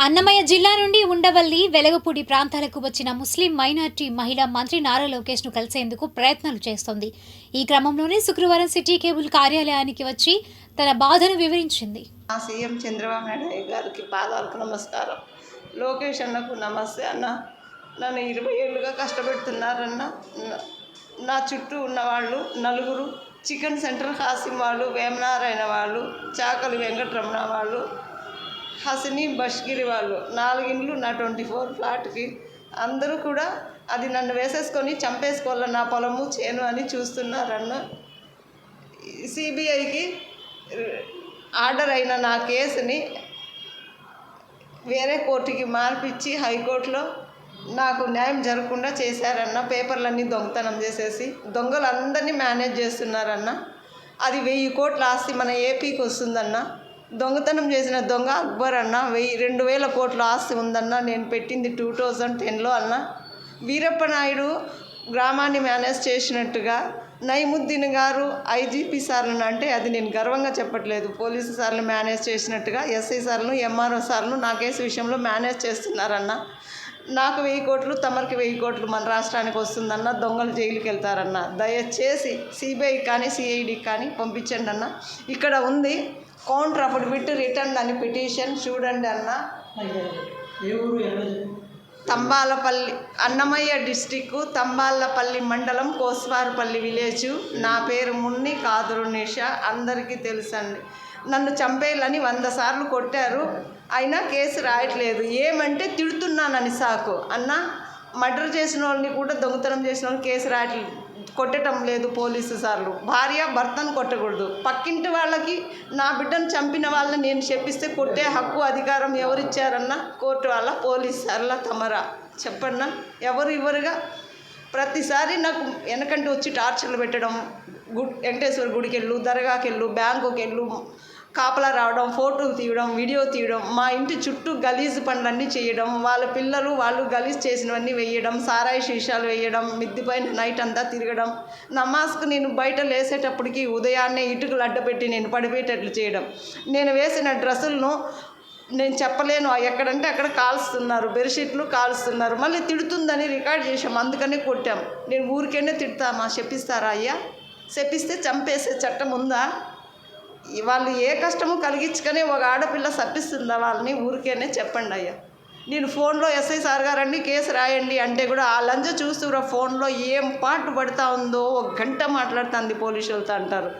అన్నమయ్య జిల్లా నుండి ఉండవల్లి వెలగపూడి ప్రాంతాలకు వచ్చిన ముస్లిం మైనార్టీ మహిళ మంత్రి నారా లోకేష్ను కలిసేందుకు ప్రయత్నాలు చేస్తోంది. ఈ క్రమంలోనే శుక్రవారం సిటీ కేబుల్ కార్యాలయానికి వచ్చి తన బాధను వివరించింది. మా సీఎం చంద్రబాబు నాయుడు గారికి పాదాలకు నమస్కారం. లోకేష్ అన్నకు నమస్తే అన్న. నన్ను ఇరవై ఏళ్ళుగా కష్టపెడుతున్నారన్న. నా- నా చుట్టూ ఉన్న వాళ్ళు నలుగురు చికెన్ సెంటర్ హాసిం వాళ్ళు వేమనారాయణ వాళ్ళు చాకలి వెంకటరమణ వాళ్ళు హసిని బష్గిరి వాళ్ళు. నాలుగిండ్లు నా ట్వంటీ ఫోర్ ఫ్లాట్కి. అందరూ కూడా అది నన్ను వేసేసుకొని చంపేసుకోవాలి నా పొలము చేను అని చూస్తున్నారన్న సిబిఐకి ఆర్డర్ అయిన నా కేసుని వేరే కోర్టుకి మార్పిచ్చి హైకోర్టులో నాకు న్యాయం జరగకుండా చేశారన్న పేపర్లన్నీ దొంగతనం చేసేసి దొంగలు అందరినీ మేనేజ్ చేస్తున్నారన్న. అది వెయ్యి కోట్ల ఆస్తి మన ఏపీకి వస్తుందన్న. దొంగతనం చేసిన దొంగ అక్బర్ అన్న వెయ్యి రెండు వేల కోట్ల ఆస్తి ఉందన్న నేను పెట్టింది టూ థౌజండ్ టెన్లో అన్న. వీరప్ప నాయుడు గ్రామాన్ని మేనేజ్ చేసినట్టుగా నైముద్దీన్ గారు ఐజీపీ సార్లను అంటే అది నేను గర్వంగా చెప్పట్లేదు. పోలీసు సార్లు మేనేజ్ చేసినట్టుగా ఎస్ఐ సార్లను ఎంఆర్ఓ సార్లను నా కేసు విషయంలో మేనేజ్ చేస్తున్నారన్న. నాకు వెయ్యి కోట్లు తమరికి వెయ్యి కోట్లు మన రాష్ట్రానికి వస్తుందన్న దొంగలు జైలుకి వెళ్తారన్న. దయచేసి సిబిఐ కానీ సిఐడికి కానీ పంపించండి అన్న ఇక్కడ ఉంది కౌంటర్ అప్పుడు విట్టు రిటర్న్ అని పిటిషన్ చూడండి అన్న. తంబాలపల్లి అన్నమయ్య డిస్టిక్ తంబాలపల్లి మండలం కోస్వారపల్లి విలేజ్. నా పేరు మున్ని కాదురు నిషా. అందరికీ తెలుసండి. నన్ను చంపేయాలని వంద సార్లు కొట్టారు. అయినా కేసు రాయట్లేదు. ఏమంటే తిడుతున్నానని సాకు. అన్న మర్డర్ చేసిన వాళ్ళని కూడా దొంగతనం చేసిన వాళ్ళని కేసు రాయట్లేదు. కొట్టడం లేదు పోలీసు సార్లు. భార్య భర్తను కొట్టకూడదు. పక్కింటి వాళ్ళకి నా బిడ్డను చంపిన వాళ్ళని నేను చెప్పిస్తే కొట్టే హక్కు అధికారం ఎవరిచ్చారన్న కోర్టు వాళ్ళ పోలీస్ సార్ల తమరా. చెప్పన్నా? ఎవరు ఇవ్వరుగా? ప్రతిసారి నాకు వెనకంటే వచ్చి టార్చర్లు పెట్టడం గుడ్ వెంకటేశ్వర గుడికి వెళ్ళు దర్గాకి వెళ్ళు బ్యాంకుకి వెళ్ళు కాపలా రావడం ఫోటోలు తీయడం వీడియో తీయడం మా ఇంటి చుట్టూ గలీజ్ పనులన్నీ చేయడం వాళ్ళ పిల్లలు వాళ్ళు గలీజ్ చేసినవన్నీ వేయడం సారాయి శీషాలు వేయడం మిద్దిపైన నైట్ అంతా తిరగడం నమాజ్కు నేను బయట లేసేటప్పటికి ఉదయాన్నే ఇటుకలు అడ్డపెట్టి నేను పడిపోయేటట్లు చేయడం. నేను వేసిన డ్రెస్సులను నేను చెప్పలేను ఎక్కడంటే అక్కడ కాల్స్తున్నారు బెడ్షీట్లు కాల్స్తున్నారు మళ్ళీ తిడుతుందని రికార్డ్ చేసాం అందుకనే కొట్టాం. నేను ఊరికైనా తిడతామా చెప్పిస్తారా అయ్యా? చెప్పిస్తే చంపేసే చట్టం ఉందా? వాళ్ళు ఏ కష్టము కలిగించుకొని ఒక ఆడపిల్ల సప్పిస్తుందా వాళ్ళని? ఊరికేనే చెప్పండి అయ్యా. నేను ఫోన్లో ఎస్ఐ సార్ గారండి కేసు రాయండి అంటే కూడా ఆ లంజ చూస్తురా ఫోన్లో ఏం పాటు పడతా ఉందో ఒక గంట మాట్లాడుతుంది పోలీసు వాళ్ళతో అంటారు.